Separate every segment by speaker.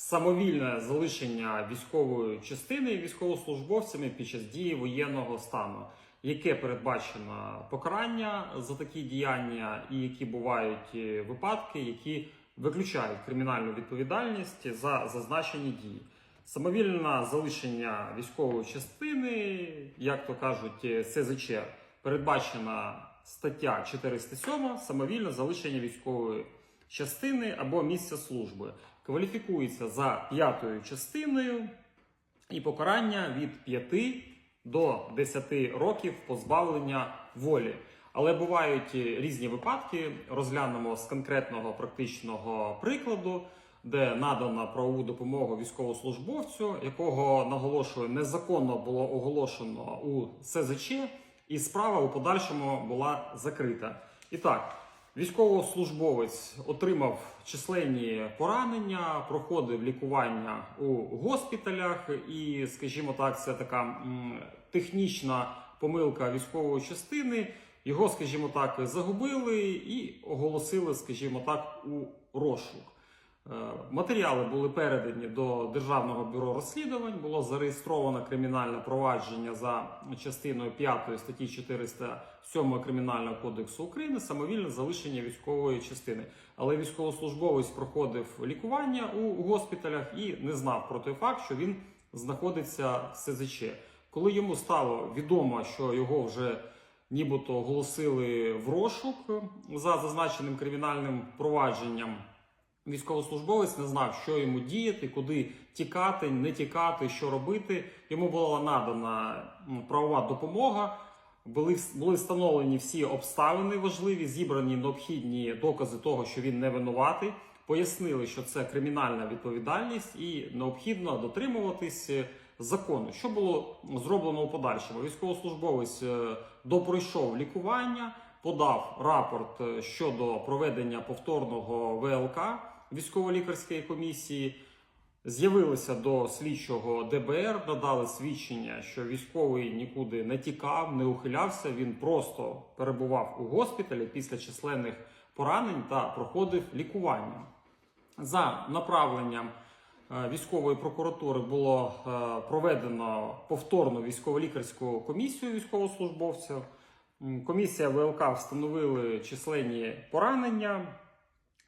Speaker 1: самовільне залишення військової частини військовослужбовцями під час дії воєнного стану, яке передбачено покарання за такі діяння, і які бувають е, випадки, які виключають кримінальну відповідальність за зазначені дії. Самовільне залишення військової частини, як то кажуть, е, СЗЧ, передбачена стаття 407 самовільне залишення військової частини або місця служби. Кваліфікується за п'ятою частиною і покарання від 5 до 10 років позбавлення волі. Але бувають е, різні випадки. Розглянемо з конкретного практичного прикладу, де надана правову допомогу військовослужбовцю, якого наголошую, незаконно було оголошено у СЗЧ, і справа у подальшому була закрита. І так, військовослужбовець отримав численні поранення, проходив лікування у госпіталях, і, скажімо так, це така технічна помилка військової частини. Його, скажімо так, загубили і оголосили, скажімо так, у розшук. Е, Матеріали були передані до Державного бюро розслідувань. Було зареєстровано кримінальне провадження за частиною 5 статті 407 Кримінального кодексу України самовільне залишення військової частини. Але військовослужбовець проходив лікування у госпіталях і не знав про той факт, що він знаходиться в СЗЧ. Коли йому стало відомо, що його вже нібито оголосили в розшук за зазначеним кримінальним провадженням. Військовослужбовець не знав, що йому діяти, куди тікати, не тікати, що робити. Йому була надана правова допомога. Були, були встановлені всі обставини важливі, зібрані необхідні докази того, що він не винуватий. Пояснили, що це кримінальна відповідальність і необхідно дотримуватись е, закону. Що було зроблено у подальшому? Військовослужбовець е, допройшов лікування, подав рапорт е, щодо проведення повторного ВЛК військово-лікарської комісії. З'явилися до слідчого ДБР, надали свідчення, що військовий нікуди не тікав, не ухилявся. Він просто перебував у госпіталі після численних поранень та проходив лікування. За направленням е, військової прокуратури було е, проведено повторну військово-лікарську комісію військовослужбовців. Комісія ВЛК встановили численні поранення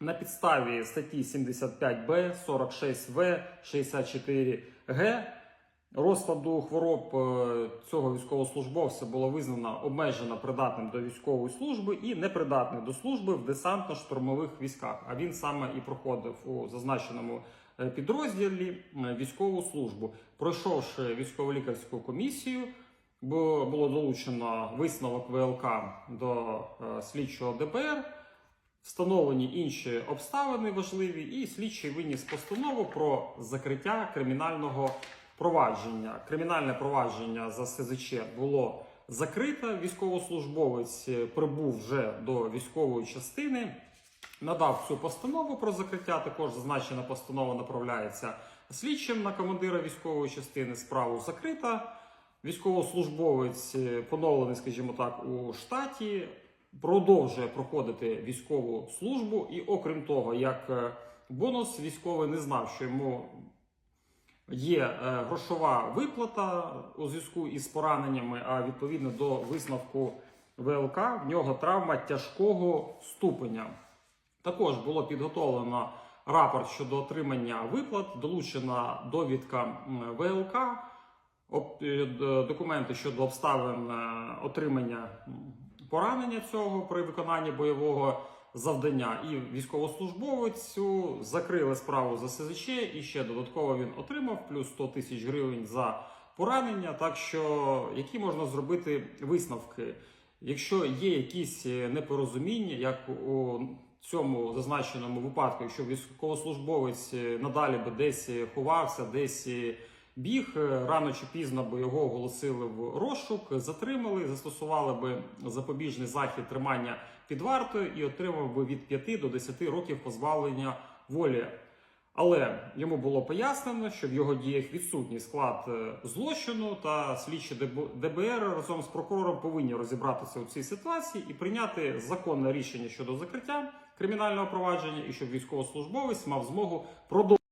Speaker 1: на підставі статті 75Б, 46В, 64Г. Розкладу хвороб е, цього військовослужбовця було визнано обмежено придатним до військової служби і непридатним до служби в десантно-штурмових військах. А він саме і проходив у зазначеному е, підрозділі е, військову службу. Пройшовши військово-лікарську комісію, було долучено висновок ВЛК до слідчого ДБР. Встановлені інші обставини важливі, і слідчий виніс постанову про закриття кримінального провадження. Кримінальне провадження за СЗЧ було закрите. Військовослужбовець е, прибув вже до військової частини, надав цю постанову про закриття. Також зазначена постанова направляється слідчим на командира військової частини. Справу закрита. Військовослужбовець е, поновлений, скажімо так, у штаті продовжує проходити військову службу, і окрім того, як е, бонус, військовий не знав, що йому є е, грошова виплата у зв'язку із пораненнями, а відповідно до висновку ВЛК в нього травма тяжкого ступеня. Також було підготовлено рапорт щодо отримання виплат, долучена довідка ВЛК, е, документи щодо обставин отримання поранення цього при виконанні бойового завдання. І військовослужбовцю закрили справу за СЗЧ, і ще додатково він отримав плюс 100 тисяч гривень за поранення. Так що які можна зробити висновки? Якщо є якісь е, непорозуміння, як у цьому зазначеному випадку, якщо військовослужбовець е, надалі би десь е, ховався, десь біг, е, рано чи пізно би його оголосили в розшук, затримали, застосували би запобіжний захід тримання під вартою і отримав би від 5 до 10 років позбавлення волі. Але йому було пояснено, що в його діях відсутній склад е, злочину, та слідчі ДБ- ДБР разом з прокурором повинні розібратися у цій ситуації і прийняти законне рішення щодо закриття кримінального провадження, і щоб військовослужбовець мав змогу продовжувати.